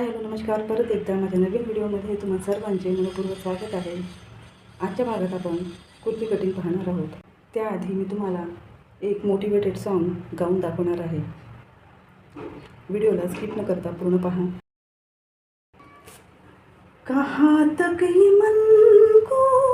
Hi hello नमस्कार. परत एकदा माझ्या नवीन व्हिडिओमध्ये तुम्हा सर्वांचे मनपूर्वक स्वागत आहे. आजच्या भागात आपण कुर्ती कटिंग पाहणार आहोत. त्याआधी मी तुम्हाला एक मोटिवेटेड सॉन्ग गाऊन दाखवणार आहे. व्हिडिओला स्किप न करता पूर्ण पहा. कहा तक ही मन को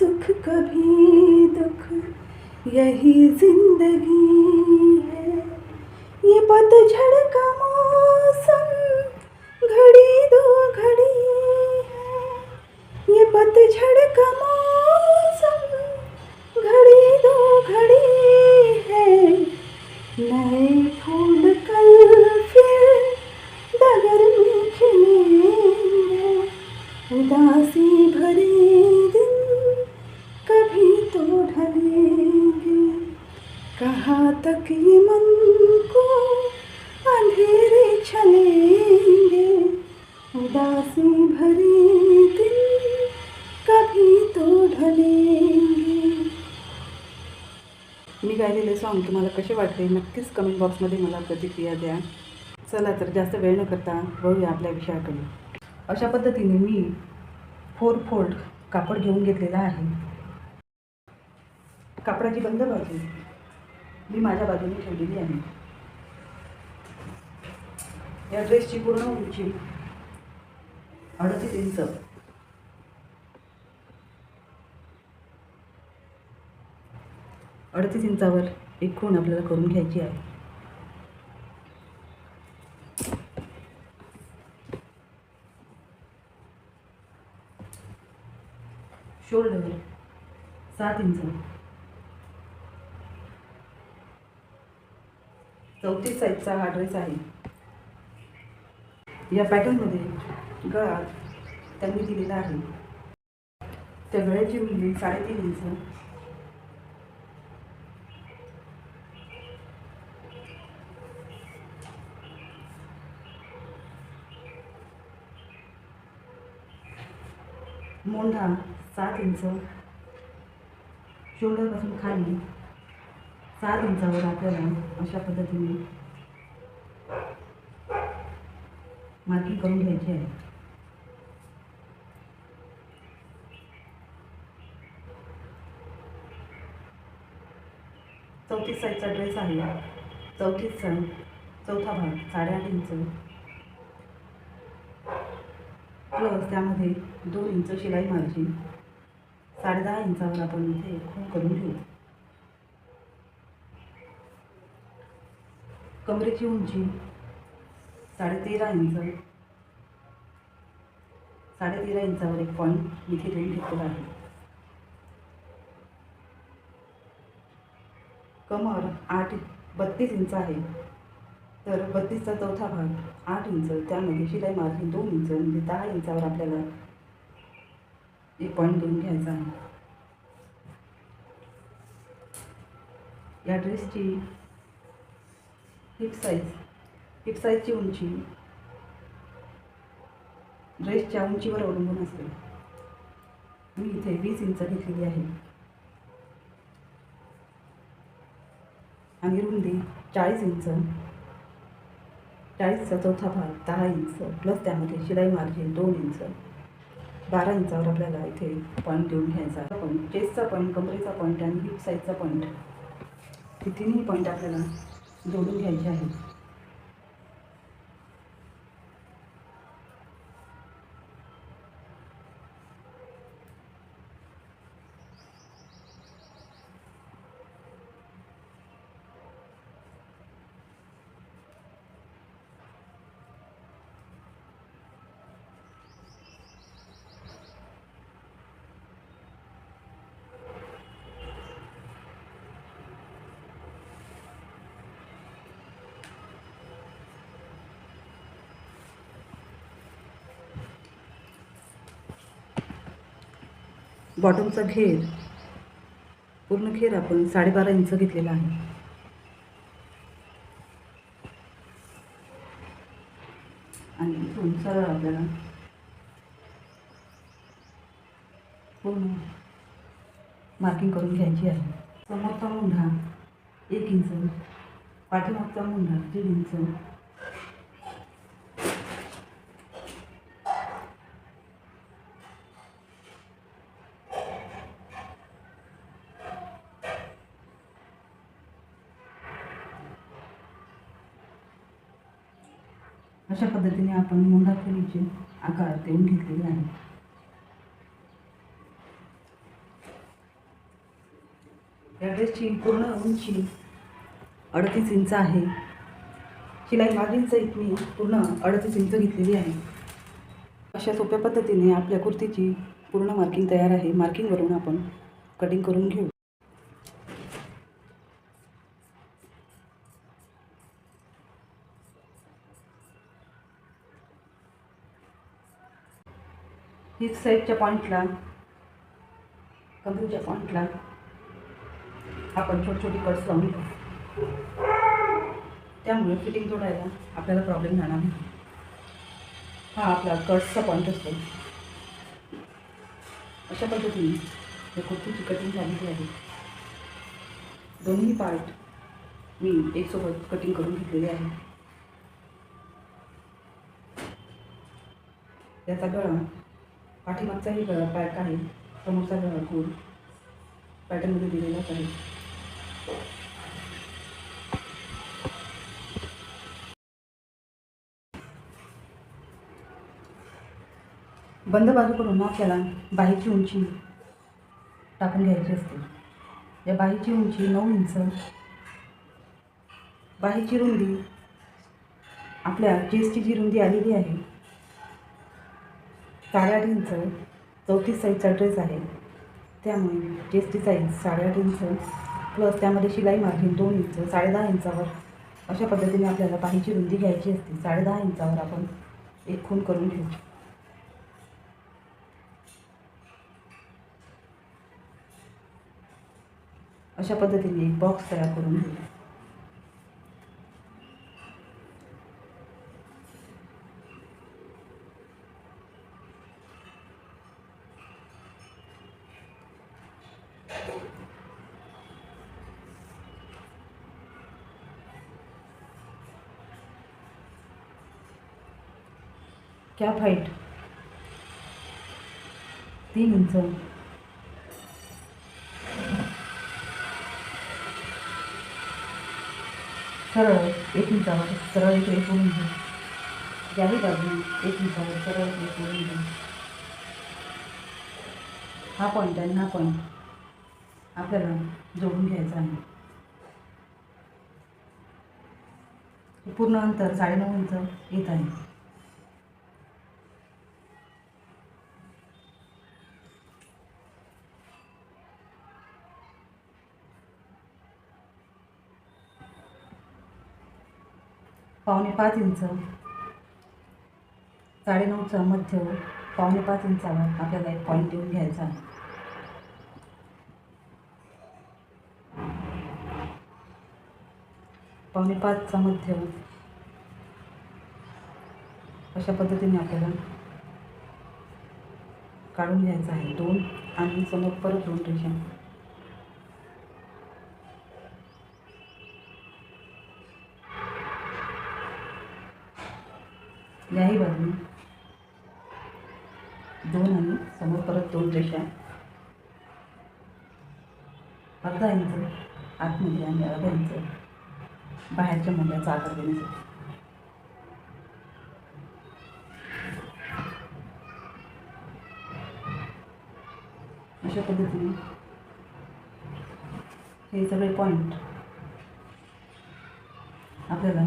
सुख कभी दुख यही जिंदगी है। ये पतझड़ का मौसम घड़ी दो घड़ी है। ये पतझड़ का के मन को अंधेरे छलेंगे। उदासी भरे दिल कभी तो ढलेंगे। मी गायलेले सॉन्ग तुम्हाला कसे वाटले नक्कीच कमेंट बॉक्समध्ये मला प्रतिक्रिया द्या. चला तर जास्त वेळ न करता बघूया आपल्या विषयाकडे. अशा पद्धतीने मी फोर फोल्ड कापड घेऊन घेतलेला आहे. कापडाची बंद बाजू. मी माझ्या बाजूने ठेवलेली आहे. या ड्रेसची पूर्ण उंची अडतीस इंच. अडतीस इंचावर एक खूण आपल्याला करून घ्यायची आहे. शोल्डर सात इंच. चौतीस साईजचा हा ड्रेस आहे. या पॅटर्नमध्ये गळा त्यांनी दिलेला आहे. त्या गळ्याची मुलगी साडेतीन इंच मोंढा सात इंच शोल्डरपासून खाली सात इंचावर आपल्याला अशा पद्धतीने माती करून घ्यायची आहे. चौतीस साईजचा ड्रेस आहे. चौतीसचा चौथा भाग साडेआठ इंच. प्लस त्यामध्ये दोन इंच शिलाई मार्जिन. साडेदहा इंचावर आपण इथे खूप करून घेऊ. कमरेची उंची साडेतेरा इंच साडेतेरा इंचावर एक पॉईंट इथे रेंट घेतलेला आहे. कमर आठ बत्तीस इंच आहे. तर बत्तीसचा चौथा भाग आठ इंच त्यामध्ये शिलाई मार्जिन दोन इंच म्हणजे दहा इंचावर आपल्याला एक पॉईंट देऊन घ्यायचा आहे. या ड्रेसची हिप साईज हिप साईजची उंची. ड्रेसच्या उंचीवर अवलंबून असते. मी इथे वीस इंच घेतलेली आहे. आणि रुंदी चाळीस इंच. चाळीसचा चौथा भाग दहा इंच. प्लस त्यामध्ये शिलाई मार्जिन दोन इंच. बारा इंचावर आपल्याला इथे पॉईंट देऊन घ्यायचा आहे. चेस्टचा पॉईंट कमरेचा पॉईंट आणि हिप साईजचा पॉईंट हे तिन्ही पॉईंट आपल्याला जोडून घ्यायचे आहेत बॉटमचा घेर. पूर्ण घेर आपण साडेबारा इंच घेतलेला आहे. आणि इथून सरळ आपल्याला पूर्ण मार्किंग करून घ्यायची आहे. समोरचा मुंढा एक इंच पाठीमागचा मुंढा दीड इंच अशा पद्धतीने आपण मुंढा आकार देऊन घेतलेले आहे या ड्रेसची पूर्ण उंची अडतीस इंच आहे. शिलाई मार्जिन सहित मी पूर्ण अडतीस इंच घेतलेली आहे. अशा सोप्या पद्धतीने आपल्या कुर्तीची पूर्ण मार्किंग तयार आहे. मार्किंगवरून आपण कटिंग करून घेऊ. हिप साईडच्या पॉईंटला कमरेच्या पॉईंटला आपण छोटी छोटी कट्स लावून घेऊ. त्यामुळे फिटिंग जोडायला आपल्याला प्रॉब्लेम जाणार नाही. हा आपला कट्सचा पॉईंट असतो. अशा पद्धतीने हे कुर्तीची कटिंग झालेली आहे दोन्ही पार्ट मी एकसोबत कटिंग करून घेतलेले आहे. याचा गळा पाठीमागचाही पॅक आहे समोरचा गोल पॅटर्नमध्ये दिलेलाच आहे. बंद बाजूकडून आपल्याला बाहीची उंची टाकून घ्यायची असते. या बाहीची उंची नऊ इंच. बाहीची रुंदी आपल्या चेस्टची जी रुंदी आलेली आहे. साडेआठ इंच चौतीस साईजचा ड्रेस आहे. त्यामुळे टेस्टी साईज साडेआठ इंच प्लस त्यामध्ये शिलाई मार्जिन दोन इंच साडेदहा इंचावर अशा पद्धतीने आपल्याला बाहीची रुंदी घ्यायची असते. साडेदहा इंचावर आपण एक खून करून घेऊ. अशा पद्धतीने एक बॉक्स तयार करून घेऊ. क्या फाईट तीन इंच सरळ एक इंचावर सरळ इकडे दोन इंच याही बाजू एक इंचावर सरळ इकडे दोन इंच हा पॉईंट आणि हा पॉईंट आपल्याला जोडून घ्यायचा आहे. पूर्ण अंतर साडेनऊ इंच येत आहे. पावणे पाच इंच साडेनऊचा मध्य पावणे पाच इंचावर आपल्याला एक पॉईंट देऊन घ्यायचा आहे. पावणे पाचचा मध्य अशा पद्धतीने आपल्याला काढून घ्यायचा आहे. दोन आणि समोर परत दोन रेषा. याही बाजूने. दोन आणि समोर परत दोन रेषा. अर्धा इंच आतमध्ये आणि अर्धा इंच बाहेरच्या मुलाचा आकार देण्यासाठी. अशा पद्धतीने हे सगळे पॉईंट आपल्याला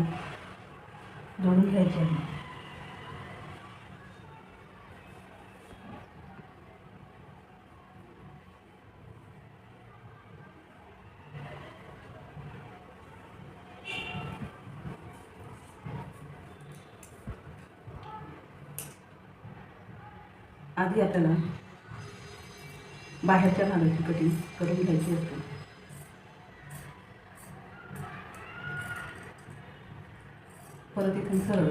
जोडून घ्यायचे आहे आधी आपल्याला बाहेरच्या भागाची कटिंग करून घ्यायची असते. परत इथून सरळ.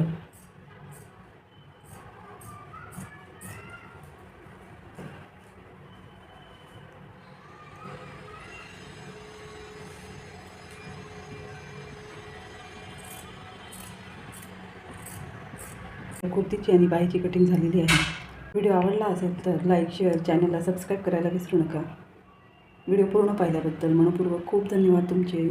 कुर्तीची आणि बाईची कटिंग झालेली आहे. व्हिडिओ आवडला असेल तर लाईक शेअर चॅनलला सबस्क्राईब करायला विसरू नका. व्हिडिओ पूर्ण पाहिल्याबद्दल मनपूर्वक खूप धन्यवाद तुमचे.